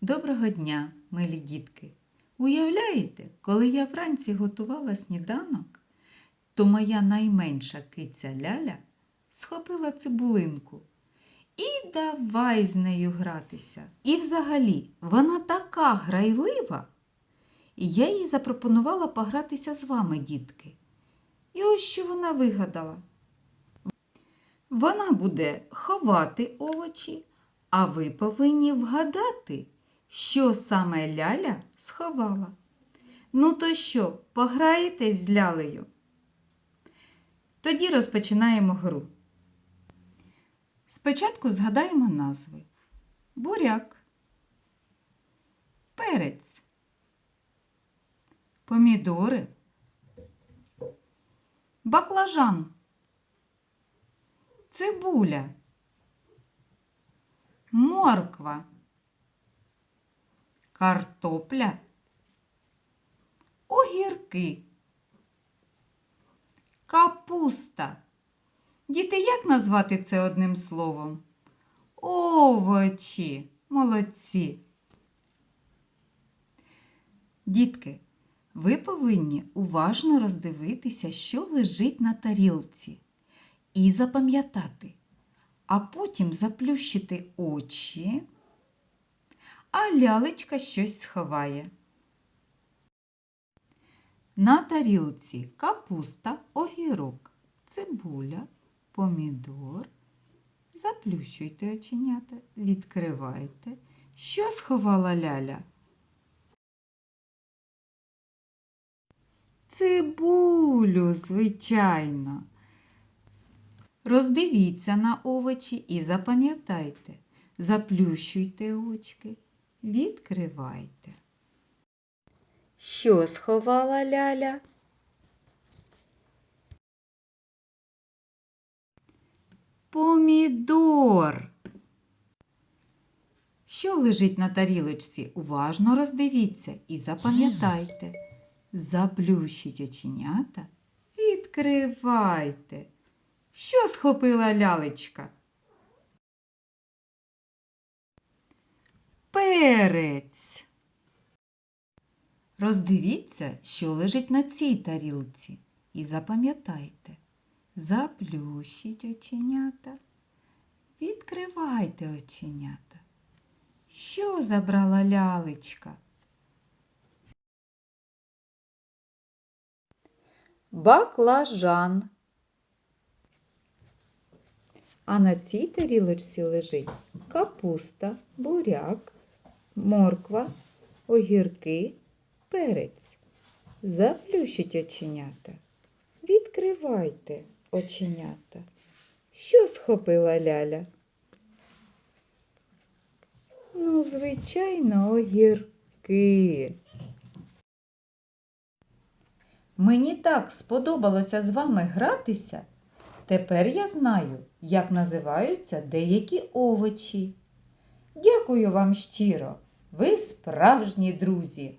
Доброго дня, милі дітки! Уявляєте, коли я вранці готувала сніданок, то моя найменша киця Ляля схопила цибулинку і давай з нею гратися. І взагалі вона така грайлива. І я їй запропонувала погратися з вами, дітки. І ось що вона вигадала. Вона буде ховати овочі, а ви повинні вгадати, що саме Ляля сховала. Ну то що, пограєтесь з лялею? Тоді розпочинаємо гру. Спочатку згадаємо назви: буряк, перець, помідори, баклажан, цибуля, морква, картопля, огірки, капуста. Діти, як назвати це одним словом? Овочі. Молодці. Дітки, ви повинні уважно роздивитися, що лежить на тарілці, і запам'ятати, а потім заплющити очі, а лялечка щось сховає. На тарілці капуста, огірок, цибуля, помідор. Заплющуйте оченята, відкривайте. Що сховала ляля? Цибулю, звичайно. Роздивіться на овочі і запам'ятайте. Заплющуйте очки, відкривайте. Що сховала ляля? Помідор. Що лежить на тарілочці? Уважно роздивіться і запам'ятайте. Заплющіть оченята, відкривайте. Що схопила лялечка? Перець. Роздивіться, що лежить на цій тарілці, і запам'ятайте. Заплющіть оченята, відкривайте оченята. Що забрала лялечка? Баклажан. А на цій тарілочці лежить капуста, буряк, морква, огірки, перець. Заплющіть оченята. Відкривайте оченята. Що схопила ляля? Ну, звичайно, огірки. Мені так сподобалося з вами гратися. Тепер я знаю, як називаються деякі овочі. Дякую вам щиро, ви справжні друзі.